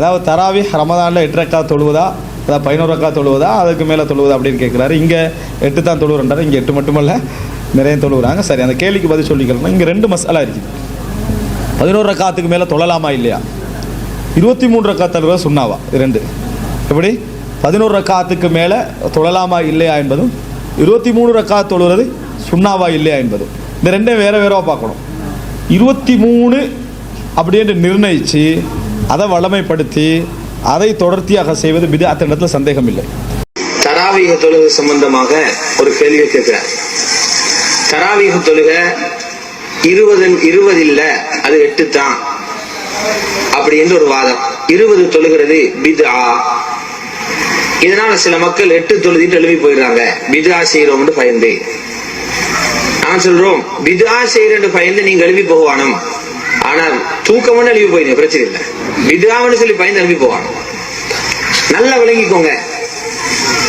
அதாவது தராவி ரமதானில் எட்டு ரக்கா தொழுவதா? அதாவது பதினோரு ரக்கா தொழுவதா? அதுக்கு மேலே தொழுவதா அப்படின்னு கேட்குறாரு இங்கே எட்டு தான் தொழுவுறாரு இங்கே எட்டு மட்டுமல்ல நிறைய தொழுவுறாங்க. சரி அந்த கேள்விக்கு பதில் சொல்லிக்கலாம் இங்கே ரெண்டு மசாலா இருக்குது. பதினோரு ரக்காத்துக்கு மேலே தொழலாமா இல்லையா? இருபத்தி மூணு ரக்கா தழுவ சுண்ணாவா? இது ரெண்டு. எப்படி? பதினோரு ரக்காத்துக்கு மேலே தொழலாமா இல்லையா என்பதும் இருபத்தி மூணு ரக்கா தொழுவது சுண்ணாவா இல்லையா என்பதும். இந்த ரெண்டையும் வேற வேறவா பார்க்கணும். இருபத்தி மூணு அப்படின்ட்டு நிர்ணயித்து அதை வளமைப்படுத்தி அதை தொடர்ச்சியாக செய்வது பிது அத்த இடத்துல சந்தேகம் இல்லை தராவீக தொழுகை சம்பந்தமாக ஒரு கேள்வி கேட்கிறார். தராவீக தொழுகை இருபது இருபது இல்ல அது எட்டு தான் அப்படி என்று ஒரு வாதம். இருபது தொழுகிறது பித்ஆ இதனால சில மக்கள் எட்டு தொழுதிட்டு எழுப்பி போயிடுறாங்க. பித்ஆ செய்யறோம்னு பயந்து. நான் சொல்றோம் பித்ஆ செய்யறேன் பயந்து நீங்க எழுப்பி போவானும் ஆனால் தூக்கம்னு எழுப்பி போயிருங்க பிரச்சனை இல்லை. பித்ஆன்னு சொல்லி பயந்து அனுப்பி போவான் நல்லா விளங்கிக்கோங்க.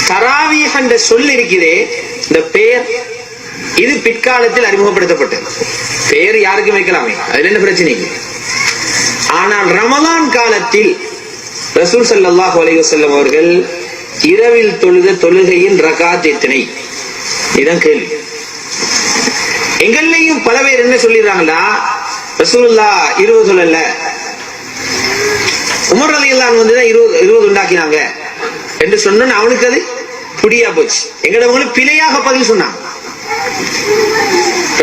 தராவீஹ் என்ற சொல் இருக்கிறே இந்த பெயர் இது பிற்காலத்தில் அறிமுகப்படுத்தப்பட்டது. பெயர் யாருக்கும் வைக்கலாமே அதுல என்ன பிரச்சனை? ஆனால் ரமலான் காலத்தில் ரசூல் ஸல்லல்லாஹு அலைஹி வஸல்லம் அவர்கள் இரவில் தொழுத தொழுகையின் ரகாத் எத்தனை? இதுதான் கேள்வி. எங்கள்லையும் பல பேர் என்ன சொல்லிடுறாங்களா ரசூல்லா இருபது சொல்லல உமர் ரலியல்லாஹு வந்து தான் இருபது இருபது உண்டாக்கினாங்க. என்று சொன்ன அவனுக்கு அது புடியா போச்சு. எங்கடவங்களும் பிழையாக பதில் சொன்னான்.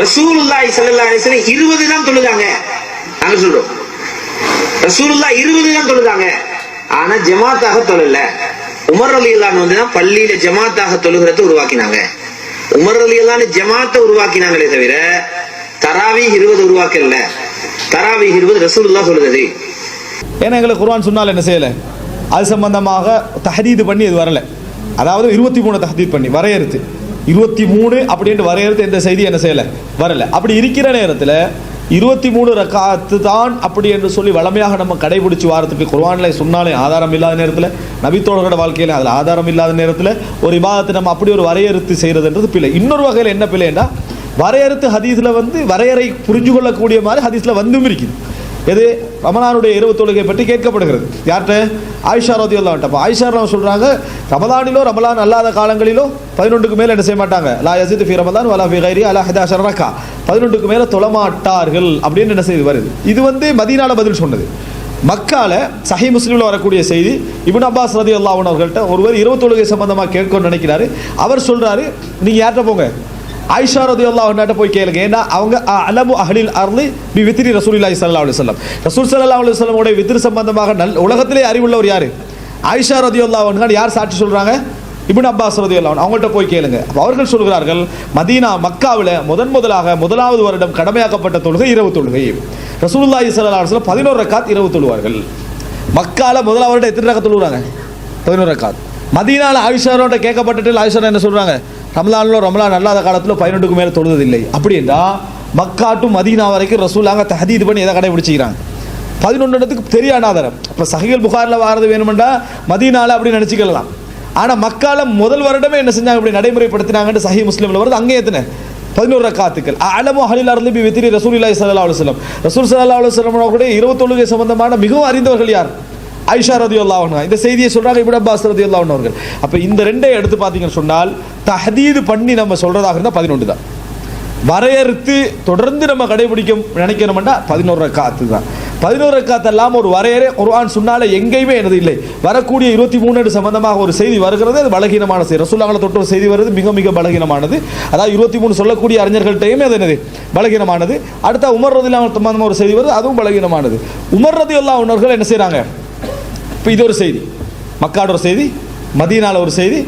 ரசூலுல்லாஹி சல்லா அலைஹி வஸல்லம் 20 தான் தொழுதாங்க. நாங்க சொல்றோம். ரசூலுல்லாஹ் 20 தான் தொழுதாங்க. ஆனா ஜமாத்தாக தொழல. உமர் அலி வந்து தான் பள்ளியில ஜமாத்தாக தொழுகிறத உருவாக்கினாங்க. உமர் அலி ரலியல்லாஹு ஜமாத்தை உருவாக்கினாங்களே தவிர தராவி 20 உருவாக்கல தராவி 20 ரசூலுல்லாஹ் சொல்லுது. ஏன்னா எங்களுக்கு குர்வான் சொன்னால் என்ன செய்யலை? அது சம்பந்தமாக தஹதீது பண்ணி இது வரல. அதாவது இருபத்தி மூணு தஹதீத் பண்ணி வரையறுத்து. இருபத்தி மூணு அப்படின்ட்டு வரையறுத்து எந்த செய்தி என்ன செய்யலை? வரல. அப்படி இருக்கிற நேரத்தில் இருபத்தி மூணு ரக்காத்து தான் அப்படி என்று சொல்லி வளமையாக நம்ம கடைபிடிச்சு வாரத்துக்கு குர்வானில் சொன்னாலே ஆதாரம் இல்லாத நேரத்தில் நபித்தோழர்களோட வாழ்க்கையில் அதில் ஆதாரம் இல்லாத நேரத்தில் ஒரு விவாதத்தை நம்ம அப்படி ஒரு வரையறுத்து செய்கிறதுன்றது பிள்ளை இன்னொரு வகையில் என்ன பிள்ளைன்னா வரையறுத்து ஹதீஸில் வந்து வரையறை புரிஞ்சு கொள்ளக்கூடிய மாதிரி ஹதீஸில் வந்தும் இருக்குது. எது? ரமலானுடைய இரவு தொழுகை பற்றி கேட்கப்படுகிறது. யார்கிட்ட? ஆயிஷா ரதி அல்லாட்ட அப்போ ஆயிஷா ரஹ்மத்துல்லாஹி சொல்கிறாங்க ரமலானிலோ ரமலான் அல்லாத காலங்களிலோ பதினொன்றுக்கு மேலே என்ன செய்ய மாட்டாங்க? லா யசித் ஃபி ரமலான் வலா ஃபி கைரி அலா ஹிதாஷர் ரக்கா. பதினொன்றுக்கு மேலே தொழமாட்டார்கள் அப்படின்னு என்ன செய்து வருது? இது வந்து மதினால பதில் சொன்னது. மக்கால சஹி முஸ்லீமில் வரக்கூடிய செய்தி இபின் அப்பாஸ் ரதி அல்லாஹன் அவர்கள்ட்ட ஒருவர் இரவு தொழுகை சம்பந்தமாக கேட்கணும்னு நினைக்கிறாரு. அவர் சொல்கிறாரு நீங்கள் யார்கிட்ட போங்க? ஆயிஷா ரதி அல்லாஹ் போய் கேளுங்க. ஏன்னா அவங்க அ- அலமு அஹ்லில் அர்லி பி வித்ரி ரசூலில்லாஹி சல்லா அலி சொல்லம் ரசூல் சல்லா அலி சொல்லமுடைய உடைய சம்பந்தமாக நல் உலகத்திலே அறிவுள்ளவர் யார்? ஆயிஷா ரதி அல்லாஹ் யார் சாட்சி சொல்கிறாங்க இபின் அப்பாஸ் ரதி அல்லாஹ் அவங்கள்ட்ட போய் கேளுங்க. அவர்கள் சொல்கிறார்கள் மதீனா மக்காவில் முதன் முதலாக முதலாவது வருடம் கடமையாக்கப்பட்ட தொழுகை இரவு தொழுகை. ரசூலுல்லாஹி ஸல்லல்லாஹு அலுவலம் பதினோரு ரக்காத் இரவு தொழுவார்கள். மக்கால முதலாவது வருடம் எத்தனை ரக்கா தொழுகிறாங்க பதினோரு ரக்காத். மதீனால ஆயுஷாரோட கேட்கப்பட்டுட்டு ஆயிஷா என்ன சொல்கிறாங்க ரமலான்ல ரமலான் அல்லாத காலத்தில் பதினெட்டுக்கு மேலே தொழுவதில்லை அப்படின்னா மக்கா டு மதீனா வரைக்கும் ரசூலாங்க தஹதீது பண்ணி எதை கடைபிடிச்சிக்கிறாங்க? பதினொன்றுக்கு பெரிய ஆதாரம் இப்போ சஹிகள் புகாரில் வாரது வேணுமெண்டா மதீனால அப்படின்னு நினச்சிக்கலாம் ஆனால் மக்கால முதல் வருடமே என்ன செஞ்சாங்க? இப்படி நடைமுறைப்படுத்தினாங்கன்னு சஹி முஸ்லீமில் வருது. அங்கே எத்தனை? பதினோரு ரக்காத்துக்கள். அலமோ ஹலில் அருள் பி வித்திரி ரசூல் இல்லாய் அலைஹி வஸல்லம். ரசூல் சல்லா அலுவலம் கூட இரவு தொழுகை சம்பந்தமான மிகவும் அறிந்தவர்கள் யார்? ஐஷா ரதி அல்லாஹா இந்த செய்தியை சொல்கிறாங்க இப்னு அப்பாஸ் ரதி அல்லாஹன் அவர்கள். அப்போ இந்த ரெண்டே எடுத்து பார்த்தீங்கன்னு சொன்னால் தஹதீது பண்ணி நம்ம சொல்கிறதாக இருந்தால் பதினொன்று தான். வரையறுத்து தொடர்ந்து நம்ம கடைபிடிக்க நினைக்கணும்னா பதினோரு ரக்காத்து தான். பதினோரு ரக்காத்து இல்லாமல் ஒரு வரையறை குர்ஆன் சொன்னாலே எங்கேயுமே எனது இல்லை. வரக்கூடிய இருபத்தி மூணு சம்பந்தமாக ஒரு செய்தி வருகிறது அது பலகீனமான செய்தி. ரசூல்லாங்களை தொட்டு ஒரு செய்தி வருது மிக மிக பலகீனமானது. அதாவது இருபத்தி மூணு சொல்லக்கூடிய அறிஞர்கள்ட்டையுமே அது என்னது? பலகீனமானது. அடுத்த உமர் ரதி சம்பந்தமாக ஒரு செய்தி வருது அதுவும் பலகீனமானது. உமர் ரதி அல்லா உணர்கள் என்ன செய்கிறாங்க இப்போ இது ஒரு செய்தி. மக்காட ஒரு செய்தி மதீனால ஒரு செய்தி.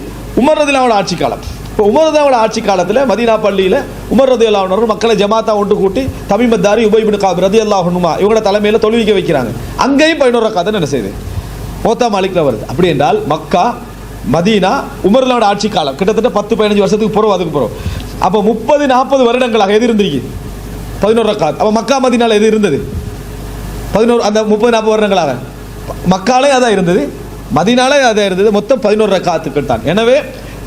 உமர்ரதிலாவோட ஆட்சி காலம். இப்போ உமர் ஆட்சி காலத்தில் மதீனா பள்ளியில் உமர் ரதி அல்லாஹர்கள் மக்களை ஜமாத்தா ஒன்று கூட்டி தமிமத்தாரி உபய்பின் காப் ரதி அல்லாஹனுமா இவங்களோட தலைமையில் தொழுவிக்க வைக்கிறாங்க. அங்கேயும் பதினோரு ரக்காதன் என்ன செய்யுது? மோத்தா மாலிக்கில் வருது. அப்படி என்றால் மக்கா மதீனா உமர்லாவோட ஆட்சி காலம். கிட்டத்தட்ட பத்து பதினஞ்சு வருஷத்துக்கு போகிறோம் அதுக்கு போகிறோம் அப்போ முப்பது நாற்பது வருடங்களாக எது இருந்திருக்கு? பதினோரு ரக்காத். அப்போ மக்கா மதினால் எது இருந்தது? பதினோரு அந்த முப்பது நாற்பது வருடங்களாக. மக்காலே அதான் இருந்தது. மதினாலே அதான் இருந்தது. மொத்தம் பதினோரு ரக்காத்துக்கள் தான். எனவே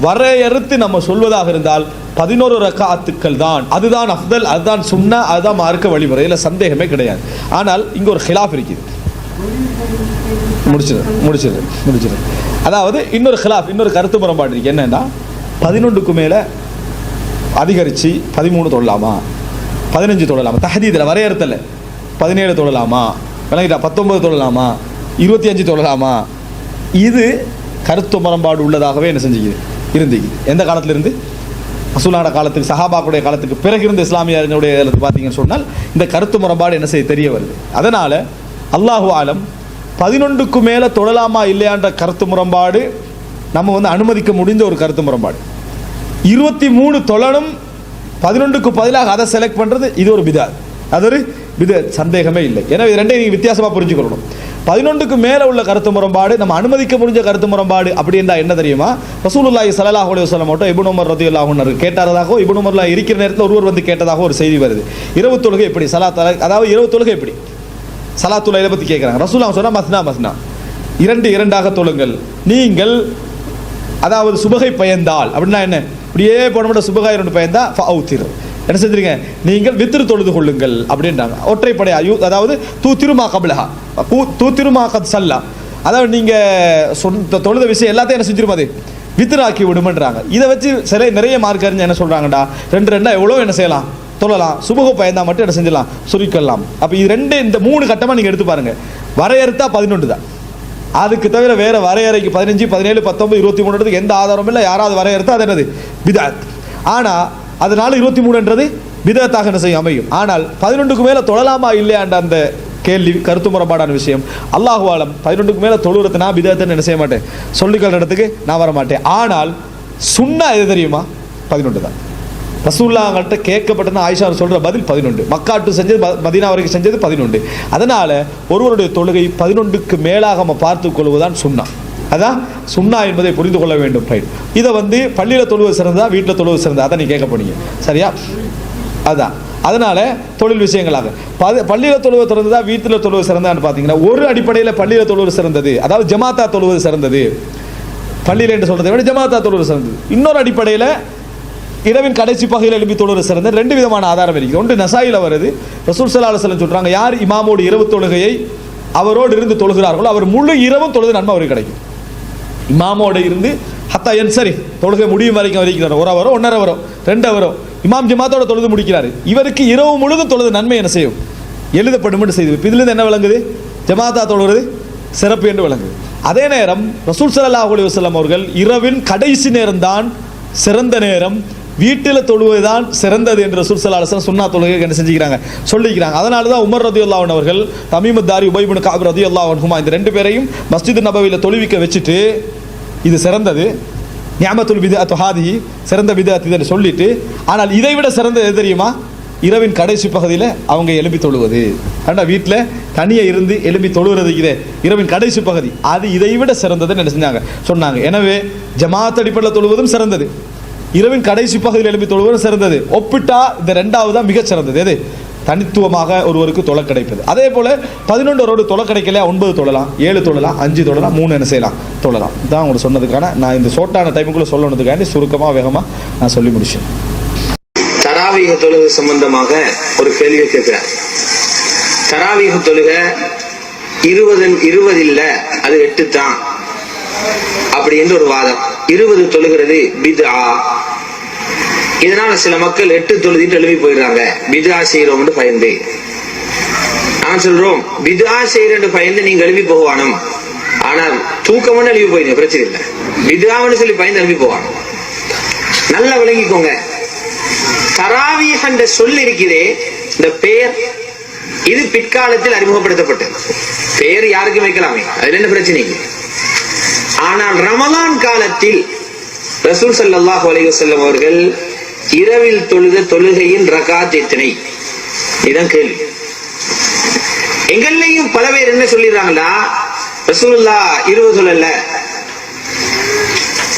வரையறுத்து நம்ம சொல்வதாக இருந்தால் பதினோரு ரக்காத்துக்கள் தான். அதுதான் அஃதல் அதுதான் சுண்ணா அதுதான் மார்க்க வழிமுறை. இல்லை சந்தேகமே கிடையாது. ஆனால் இங்கே ஒரு ஹிலாஃப் இருக்குது. முடிச்சிடும் முடிச்சிரு முடிச்சிரு அதாவது இன்னொரு ஹிலாஃப் இன்னொரு கருத்து முரண்பாடு இருக்கு. என்னன்னா பதினொன்றுக்கு மேலே அதிகரித்து பதிமூணு தொழலாமா? பதினஞ்சு தொழலாமா? தஹதீதில் வரையறுத்தல. பதினேழு தொழலாமா? விளங்கிட்டா பத்தொன்பது தொழலாமா? இருபத்தி அஞ்சு தொழலாமா? இது கருத்து முரண்பாடு உள்ளதாகவே என்ன செஞ்சுக்குது? இருந்துக்குது எந்த காலத்திலிருந்து? ரசூலான காலத்துக்கு சஹாபாக்குடைய காலத்துக்கு பிறகு இருந்த இஸ்லாமியர்களுடைய காலத்துக்கு பார்த்தீங்கன்னு சொன்னால் இந்த கருத்து முரண்பாடு என்ன செய்ய தெரிய வருது. அதனால் அல்லாஹு ஆலம் பதினொன்றுக்கு மேலே தொழலாமா இல்லையான்ற கருத்து முரண்பாடு நம்ம வந்து அனுமதிக்க முடிந்த ஒரு கருத்து முரண்பாடு. இருபத்தி மூணு தொழனும் பதினொன்றுக்கு பதிலாக அதை செலக்ட் பண்ணுறது இது ஒரு பிதாத் அது ஒரு பித சந்தேகமே இல்லை. ஏன்னா இது ரெண்டையும் நீங்கள் வித்தியாசமாக புரிஞ்சுக்கொள்ளணும். பதினொன்றுக்கு மேலே உள்ள கருத்து முரண்பாடு நம்ம அனுமதிக்க முடிஞ்ச கருத்து முரண்பாடு அப்படின்னா என்ன தெரியுமா? ரசூலுல்லாஹி ஸல்லல்லாஹு அலைஹி வஸல்லம் மட்டும் இப்னு உமர் ரதியல்லாஹு கேட்டாரதாகவும் இப்னு உமர்ல இருக்கிற நேரத்தில் ஒருவர் வந்து கேட்டதாக ஒரு செய்தி வருது. இரவு தொழுகை எப்படி? சலாத் அதாவது இரவு தொழுகை எப்படி? சலாத்துலையில பற்றி கேட்குறாங்க ரசூலா சொன்னா மஸ்னா. மஸ்னா இரண்டு இரண்டாக தொழுங்கள். நீங்கள் அதாவது சுபகை பயந்தால். அப்படின்னா என்ன? இப்படியே போன சுபகாய் ரெண்டு பயந்தா ஃபவுத்திரு என்ன செஞ்சிருங்க? நீங்கள் வித்திரு தொழுது கொள்ளுங்கள் அப்படின்றாங்க. ஒற்றைப்படை அயு அதாவது தூ திருமா கபிலஹா. தூ திருமா கத் சல்லா. அதாவது நீங்கள் சொந்த தொழுத விஷயம் எல்லாத்தையும் என்ன செஞ்சிரும் அது? வித்திராக்கி விடுமன்றாங்க. இதை வச்சு சில நிறைய மார்க் என்ன சொல்கிறாங்கடா ரெண்டு ரெண்டாக எவ்வளோ என்ன செய்யலாம்? தொழலாம். சுபக பயந்தா மட்டும் என்ன செஞ்சிடலாம்? சுருக்கலாம். அப்போ இது ரெண்டு இந்த மூணு கட்டமாக நீங்கள் எடுத்து பாருங்கள் வரையறுத்தா பதினொன்று தான். அதுக்கு தவிர வேறு வரையறைக்கு பதினஞ்சு பதினேழு பத்தொம்பது இருபத்தி மூணுன்றதுக்கு எந்த ஆதாரமும் இல்லை. யாராவது வரையறுத்தா அது என்னது? பிதாத். ஆனால் அதனால இருபத்தி மூணுன்றது விதத்தாக என்ன செய்யும்? அமையும். ஆனால் பதினொன்றுக்கு மேலே தொழலாமா இல்லையாண்ட அந்த கேள்வி கருத்து முறைப்பாடான விஷயம். அல்லாஹுவாலம் பதினொன்றுக்கு மேலே தொழுறது நான் விதத்தை என்ன செய்ய மாட்டேன். சொல்லிக்கிற இடத்துக்கு நான் வர மாட்டேன். ஆனால் சுண்ணா எது தெரியுமா? பதினொன்று தான். ரசூல்லாங்கள்ட்ட கேட்கப்பட்டது ஆயிஷா சொல்கிற பதில் பதினொன்று. மக்காட்டு செஞ்சது மதினா வரைக்கும் செஞ்சது பதினொன்று. அதனால் ஒருவருடைய தொழுகை பதினொன்றுக்கு மேலாக நம்ம பார்த்து கொள்வதுதான் சுண்ணா. அதான் சுண்ணா என்பதை புரிந்து கொள்ள வேண்டும் ரைட் இதை வந்து பள்ளியில் தொழுவது சிறந்ததா வீட்டில் தொழுவது சிறந்ததா? அதை நீ கேட்க போனீங்க. சரியா? அதான். அதனால தொழில் விஷயங்களாக. பது பள்ளியில் தொழுவது சிறந்ததா வீட்டில் தொழுவது சிறந்தான்னு பார்த்தீங்கன்னா ஒரு அடிப்படையில் பள்ளியில் தொழுவது சிறந்தது. அதாவது ஜமாத்தா தொழுவது சிறந்தது. பள்ளியில் என்று சொல்றதை விட ஜமாத்தா தொழுவது சிறந்தது. இன்னொரு அடிப்படையில் இரவின் கடைசி பகையில் எழுப்பி தொழுவது சிறந்த ரெண்டு விதமான ஆதாரம் இருக்குது. ஒன்று நசாயில் வருது. ரசூல் சல்லா அலுவலம் சொல்கிறாங்க யார் இமாமோடு இரவு தொழுகையை அவரோடு இருந்து தொழுகிறார்களோ அவர் முழு இரவும் தொழுது நன்மை அவருக்கு கிடைக்கும். இமாமோட இருந்து ஹத்தா என் சரி தொழுகை முடியும் வரைக்கும் வரைக்கிறார் ஒரு அவரோ ஒன்றரை அவரோ ரெண்டு அவரோ. இமாம் ஜமாத்தோட தொழுது முடிக்கிறார். இவருக்கு இரவு முழுதும் தொழுது நன்மை என்ன செய்யும்? எழுதப்படும் செய்து. இதுலேருந்து என்ன விளங்குது? ஜமாத்தா தொழுகிறது சிறப்பு என்று விளங்குது. அதே நேரம் ரசூல் ஸல்லல்லாஹு அலி வஸ்லாம் அவர்கள் இரவின் கடைசி நேரம்தான் சிறந்த நேரம். வீட்டில் தொழுவதுதான் சிறந்தது என்று ரசூல் ஸல்லல்லாஹு சுண்ணா சுன்னா தொழுகை என்ன செஞ்சுக்கிறாங்க? சொல்லிக்கிறாங்க. அதனால தான் உமர் ரதி அல்லாவன் அவர்கள் தமிமுத்தாரி உபைபின் காப் ரதி அல்லாவன்ஹுமா இந்த ரெண்டு பேரையும் மஸ்ஜித் நபவியில் தொழுவிக்க வச்சுட்டு இது சிறந்தது. ஞாபத்துல் விதா ஹாதி சிறந்த விதத் இதுன்னு சொல்லிட்டு ஆனால் இதை விட சிறந்தது எது தெரியுமா? இரவின் கடைசி பகுதியில் அவங்க எலும்பி தொழுவது. ஆனால் வீட்டில் தனியாக இருந்து எலும்பி தொழுகிறது இதே இரவின் கடைசி பகுதி. அது இதை விட சிறந்ததுன்னு என்ன செஞ்சாங்க? சொன்னாங்க. எனவே ஜமாத் அடிப்படையில் தொழுவதும் சிறந்தது. இரவின் கடைசி பகுதியில் எழுப்பி தொழுவது சிறந்தது. ஒப்பிட்டா இந்த ரெண்டாவது தான் மிகச் சிறந்தது. எது? தனித்துவமாக ஒருவருக்கு தொலை கிடைப்பது. அதே போல பதினொன்றரோடு தொலை கிடைக்கல ஒன்பது தொழலாம் ஏழு தொழலாம் அஞ்சு தொழலாம் மூணு என்ன செய்யலாம்? தொழலாம். இதான் உங்களுக்கு சொன்னதுக்கான நான் இந்த ஷோர்ட்டான டைமுக்குள்ளே சொல்லணுதுக்காண்டி சுருக்கமாக வேகமாக நான் சொல்லி முடிச்சேன். தராவீக தொழுகை சம்பந்தமாக ஒரு கேள்வி கேட்குறேன் தராவீக தொழுகை இருபது இருபது இல்ல அது எட்டு தான் அப்படி என்று ஒரு வாதம். இருபது தொழுகிறது பித்ஆ. இதனால சில மக்கள் எட்டு தொழுதிட்டு எழுப்பி போயிடுறாங்க. பிதா செய்யறோம்னு பயந்து. நான் சொல்றோம் பிதா செய்யறேன்னு பயந்து நீங்க எழுப்பி போவானும் ஆனால் தூக்கம்னு எழுப்பி போயிருங்க பிரச்சனை இல்லை. பித்ஆன்னு சொல்லி பயந்து எழுப்பி போவானும் நல்லா விளங்கிக்கோங்க. தராவீஹ் என்ற சொல் இருக்கிறே இந்த பெயர் இது பிற்காலத்தில் அறிமுகப்படுத்தப்பட்டது. பெயர் யாருக்கும் வைக்கலாமே அதுல என்ன பிரச்சனை ஆனால் ரமலான் காலத்தில் ரசூல் சல்லாஹ் அலைவசல்லம் அவர்கள் இரவில் தொழுத தொழுகையின் ரகாத் எத்தனை? இதுதான் கேள்வி. எங்கள்லையும் பல பேர் என்ன சொல்லிடுறாங்களா ரசூல்லா இருபது சொல்லல.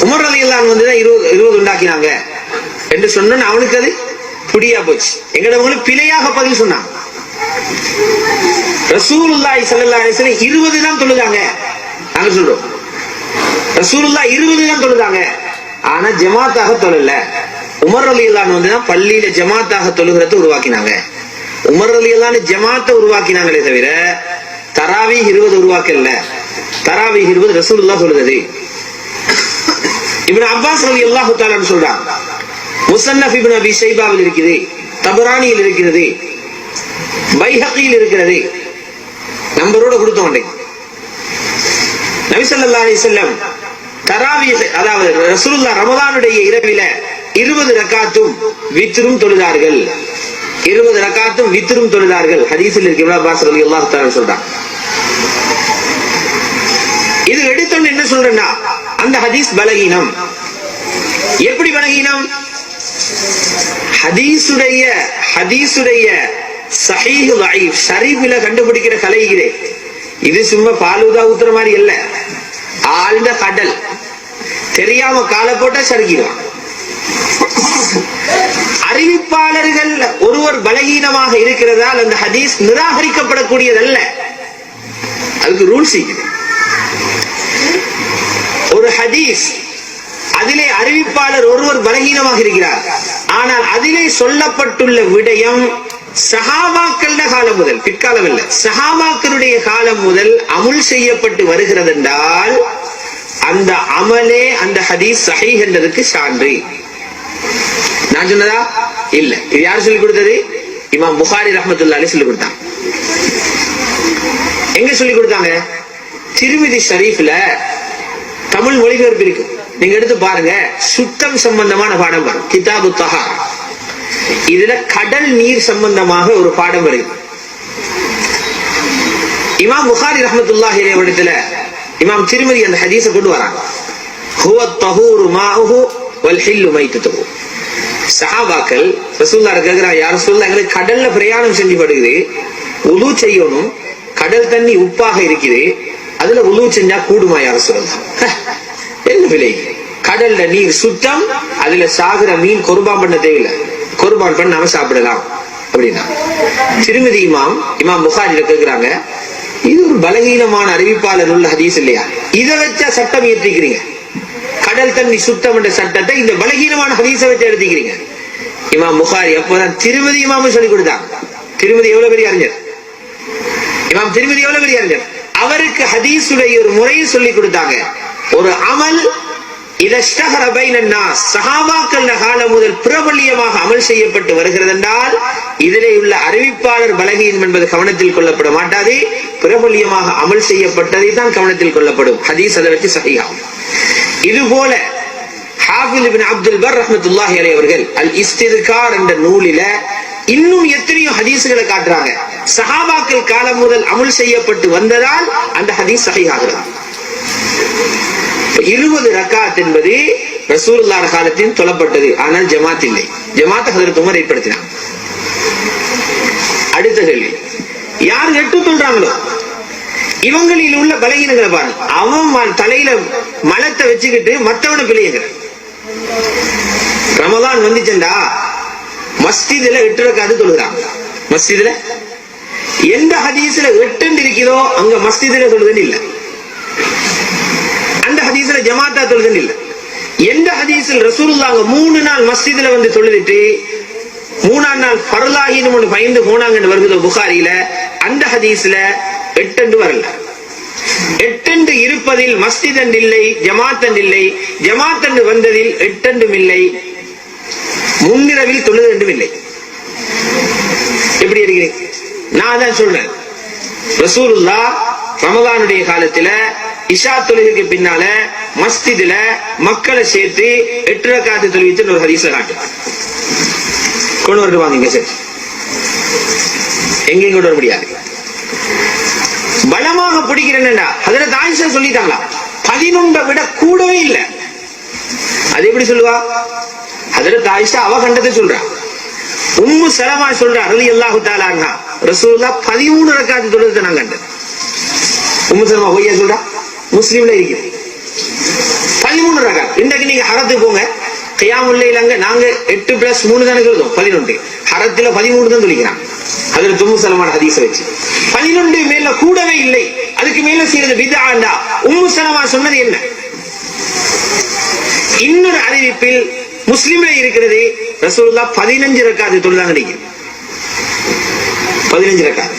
உமர் ரலியல்லாஹு வந்து இருபது இருபது உண்டாக்கினாங்க. என்று சொன்ன அவனுக்கு அது புடியா போச்சு. எங்கடவங்களும் பிழையாக பதில் சொன்னான். ரசூலுல்லாஹி சல்லா அலைஹி வஸல்லம் 20 தான் தொழுதாங்க. நாங்க சொல்றோம். ரசூலுல்லாஹ் 20 தான் தொழுதாங்க. ஆனா ஜமாத்தாக தொழல. உமர் ரலியல்லாஹு வந்து தான் பள்ளியில ஜமாத்தாக தொழுகிறத உருவாக்கினாங்க. உமர் அலி ரலியல்லாஹு ஜமாத்தை உருவாக்கினாங்களே தவிர தராவி இருபது உருவாக்கல தராவி இருபது ரசூலுல்லாஹ் சொல்லுது. இப்னு அப்பாஸ் அலி அல்லாஹு தாலான்னு சொல்றான் முசன்னஃப் இப்னு அபி ஷைபாவில் இருக்குது தபரானியில் இருக்கிறது பைஹக்கியில் இருக்கிறது. நம்பரோட கொடுத்தோம் அன்றைக்கு. நபிசல்லா ஸல்லல்லாஹு அலைஹி தராவி அதாவது ரசூலுல்லாஹ் ரமதானுடைய இரவில இருபது ரக்காத்தும் வித்ரும் தொழுதார்கள். இருபது ரக்காத்தும் வித்ரும் தொழுதார்கள். ஹதீஸில் இருக்கு இப்னு அப்பாஸ் ரலியல்லாஹு சொல்றான். இது எடுத்தோன்னு என்ன சொல்றேன்னா அந்த ஹதீஸ் பலகீனம். எப்படி பலகீனம்? ஹதீசுடைய ஹதீசுடைய சஹீஹ் லைஃப் ஷரீஃபில கண்டுபிடிக்கிற கலைகிறே இது சும்மா பாலுதா ஊத்துற மாதிரி இல்ல ஆழ்ந்த கடல். தெரியாம காலை போட்டா சறுக்கிடுவான். அறிவிப்பாளர்கள் ஒருவர் பலகீனமாக இருக்கிறதால் அந்த ஹதீஸ் நிராகரிக்கப்படக்கூடியதல்ல. அதுக்கு ரூல்ஸ் ஒரு ஹதீஸ் அதிலே அறிவிப்பாளர் ஒருவர் பலகீனமாக இருக்கிறார். ஆனால் அதிலே சொல்லப்பட்டுள்ள விடயம் சஹாபாக்கள காலம் முதல் பிற்காலம் இல்ல சஹாபாக்களுடைய காலம் முதல் அமுல் செய்யப்பட்டு வருகிறது என்றால் அந்த அமலே அந்த ஹதீஸ் சஹீ என்றதுக்கு சான்று. நான் சொன்னதா? இல்ல. இது யார் சொல்லி கொடுத்தது? இமாம் புகாரி ரஹமத்துல்லா அலி சொல்லி கொடுத்தாங்க எங்க சொல்லி கொடுத்தாங்க? திருமிதி ஷரீஃப்ல தமிழ் மொழிபெயர்ப்பு இருக்கு. நீங்க எடுத்து பாருங்க. சுத்தம் சம்பந்தமான பாடம் வரும். கிதாபு தஹா. இதுல கடல் நீர் சம்பந்தமாக ஒரு பாடம் வருது. இமாம் புகாரி ரஹமத்துல்லாஹி இடத்துல இமாம் திருமதி அந்த ஹதீஸை கொண்டு வராங்க. ஹுவ தஹூரு மாஹு வல் ஹில்லு மைத்தத்துஹு சஹாபாக்கள் ரசூல்லா கேக்குறாங்க யார் சொல்ல எங்களுக்கு கடல்ல பிரயாணம் செஞ்சு படுகுது செய்யணும். கடல் தண்ணி உப்பாக இருக்குது. அதுல உலு செஞ்சா கூடுமா யார் சொல்லுங்க என்ன விலை? கடல்ல நீர் சுத்தம் அதுல சாகுற மீன் குர்பான் பண்ண தேவையில்லை. குர்பான் பண்ண நாம சாப்பிடலாம். அப்படின்னா. திருமதி இமாம் இமாம் புகாரில கேக்குறாங்க இது ஒரு பலகீனமான அறிவிப்பாளர் உள்ள ஹதீஸ் இல்லையா? இதை வச்சா சட்டம் இயற்றிக்கிறீங்க கடல் தண்ணி சுத்தம் என்ற சட்டத்தை இந்த பலகீனமான ஹதீசை வச்சு எடுத்துக்கிறீங்க இமாம் புகாரி அப்போதான் திருமதி இமாமும் சொல்லி கொடுத்தாங்க திருமதி எவ்வளவு பெரிய அறிஞர்? இமாம் திருமதி எவ்வளவு பெரிய அறிஞர்? அவருக்கு ஹதீசுடைய ஒரு முறையை சொல்லி கொடுத்தாங்க. ஒரு அமல் சஹாபாக்கள் காலம் முதல் பிரபல்யமாக அமல் செய்யப்பட்டு வருகிறது என்றால் இதிலே உள்ள அறிவிப்பாளர் பலகீனம் என்பது கவனத்தில் கொள்ளப்பட மாட்டாது. பிரபல்யமாக அமல் செய்யப்பட்டதை தான் கவனத்தில் கொள்ளப்படும். ஹதீஸ் அதை வச்சு சகியாகும் இது போல ஹாஃபில் அப்துல் பர் ரஹமத்துல்லாஹி அலி அவர்கள் அல் இஸ்திதுகார் என்ற நூலில இன்னும் எத்தனையோ ஹதீஸ்களை காட்டுறாங்க. சஹாபாக்கள் காலம் முதல் அமுல் செய்யப்பட்டு வந்ததால் அந்த ஹதீஸ் சஹீஹாகிறது. இருபது ரக்காத் என்பது ரசூலுல்லாஹ் காலத்தில் தொழப்பட்டது ஆனால் ஜமாத் இல்லை. ஜமாத் ஹதரத் உமர் ஏற்படுத்தினார். அடுத்த கேள்வி. யார் எட்டு சொல்றாங்களோ? இவங்களில் உள்ள பலகீனங்களை பாருங்க. அவன் தலையில மலத்தை வச்சுக்கிட்டு மத்தவனை பிழையுங்க ரமதான் வந்துச்சண்டா மஸ்ஜிதுல எட்டு ரக்காது தொழுகிறான். மஸ்ஜிதுல? எந்த ஹதீஸ்ல எட்டு இருக்குதோ அங்க மஸ்ஜிதுல தொழுதுன்னு இல்ல. அந்த ஹதீஸ்ல ஜமாத்தா தொழுதுன்னு இல்ல. எந்த ஹதீஸில் ரசூலுல்லாஹ் அங்க மூணு நாள் மஸ்ஜிதுல வந்து தொழுதுட்டு மூணாம் நாள் பரலாகின்னு ஒன்று பயந்து போனாங்கன்னு வருகுதோ புகாரியில அந்த ஹதீஸ்ல எட்டெண்டு வரல. எட்டெண்டு இருப்பதில் மஸ்திதன் இல்லை ஜமாத்தன் இல்லை ஜமாத்தண்டு வந்ததில் எட்டெண்டும் இல்லை முன்னிரவில் தொழுதெண்டும் இல்லை எப்படி இருக்கிறேன்? நான் தான் சொல்றேன். ரசூலுல்லா ரமதானுடைய காலத்துல இஷா தொழுகைக்கு பின்னால மஸ்ஜிதுல மக்களை சேர்த்து எட்டு ரக்காத்து தொழுவித்து ஒரு ஹதீஸ்ல காட்டு கொண்டு வருவாங்க வாங்க இங்க எங்கேயும் கொண்டு வர முடியாது. பலமாக பிடிக்கிறேன்டா அதுல தாயிஷா சொல்லிட்டாங்களா? பதினொன்றை விட கூடவே இல்லை. அது எப்படி சொல்லுவா? அதுல தாயிஷா அவ கண்டதை சொல்றா. உம்மு செலமா சொல்றா ரலி அல்லாஹு தாலான்னா ரசூல்லா பதிமூணு ரக்காத்து தொழுதத்தை நான் கண்டேன். உம்மு செலமா பொய்யா சொல்றா? முஸ்லீம்ல இருக்குது பதிமூணு ரக்கா இன்றைக்கு நீங்க ஹரத்துக்கு போங்க. கையாமுல்லையில அங்க நாங்க எட்டு பிளஸ் மூணு தானே சொல்றோம் பதினொன்று ஹரத்துல பதிமூணு தான் சொல்லிக்கிறான். அதுல தும்மு சலமான ஹதீஸ வச்சு. பதினொன்று மேல கூடவே இல்லை. அதுக்கு மேல செய்யறது விதாண்டா உம்மு சலமா சொன்னது என்ன? இன்னொரு அறிவிப்பில் முஸ்லிம்ல இருக்கிறது ரசூல்லா பதினஞ்சு ரக்காது தொழுதாங்க நினைக்கிறேன் பதினஞ்சு ரக்காது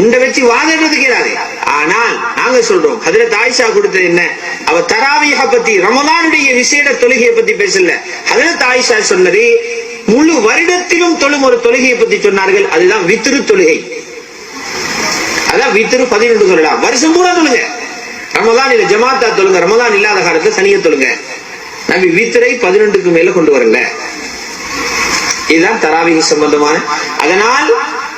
உங்களை வச்சு வாதிடுறதுக்கு இயலாது ஆனால் நாங்க சொல்றோம் அதுல தாய்ஷா கொடுத்தது என்ன? அவ தராவியா பத்தி ரமதானுடைய விசேட தொழுகையை பத்தி பேசல. அதுல தாய்ஷா சொன்னது முழு வருடத்திலும் தொழும் ஒரு தொழுகையை பத்தி சொன்னார்கள். அதுதான் வித்திரு தொழுகை. அதான் வித்திரு பதினெண்டு சொல்லலாம் வருஷம் பூரா தொழுங்க. ரமதான் இல்ல ஜமாத்தா தொழுங்க. ரமதான் இல்லாத காலத்துல சனிய தொழுங்க. நம்பி வித்திரை பதினெண்டுக்கு மேல கொண்டு வரல. இதுதான் தராவிக சம்பந்தமான. அதனால்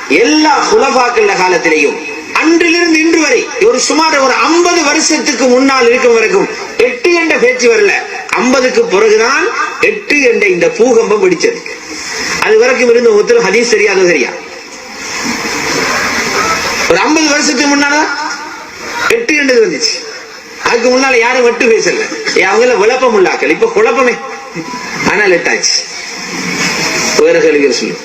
எல்லா குலபாக்கள் காலத்திலேயும் அன்றிலிருந்து இன்று வரை ஒரு சுமார் ஒரு ஐம்பது வருஷத்துக்கு முன்னால் இருக்கும் வரைக்கும் எட்டு என்ற பேச்சு வரல. ஐம்பதுக்கு பிறகுதான் எட்டு என்ற இந்த பூகம்பம் பிடிச்சது அது வரைக்கும் இருந்த ஒருத்தர் ஹதீஸ் தெரியாதோ சரியா? ஒரு ஐம்பது வருஷத்துக்கு முன்னாலதான் எட்டு என்றது வந்துச்சு. அதுக்கு முன்னால யாரும் வெட்டு பேசல. அவங்கள விளப்பம் உள்ளாக்கள் இப்ப குழப்பமே. ஆனால் எட்டாச்சு. வேறு சொல்லுங்க.